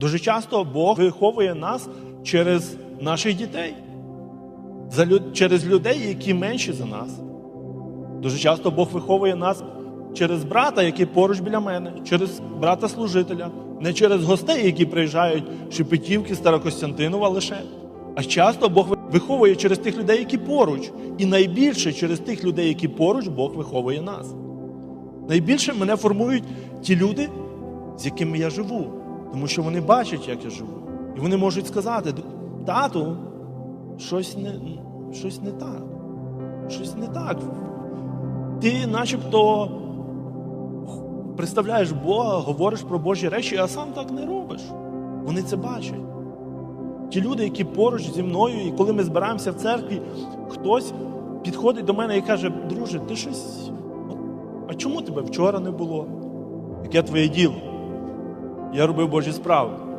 Дуже часто Бог виховує нас через наших дітей, через людей, які менші за нас. Дуже часто Бог виховує нас через брата, який поруч біля мене, через брата служителя, не через гостей, які приїжджають Шепетівки, Старокостянтинова лише. А часто Бог виховує через тих людей, які поруч. І найбільше через тих людей, які поруч, Бог виховує нас. Найбільше мене формують ті люди, з якими я живу, тому що вони бачать, як я живу. І вони можуть сказати: тату, щось не, щось не так. Щось не так. Ти начебто представляєш Бога, говориш про Божі речі, а сам так не робиш. Вони це бачать. Ті люди, які поруч зі мною, і коли ми збираємося в церкві, хтось підходить до мене і каже: друже, ти щось. А чому тебе вчора не було? Яке твоє діло? Я робив Божі справи.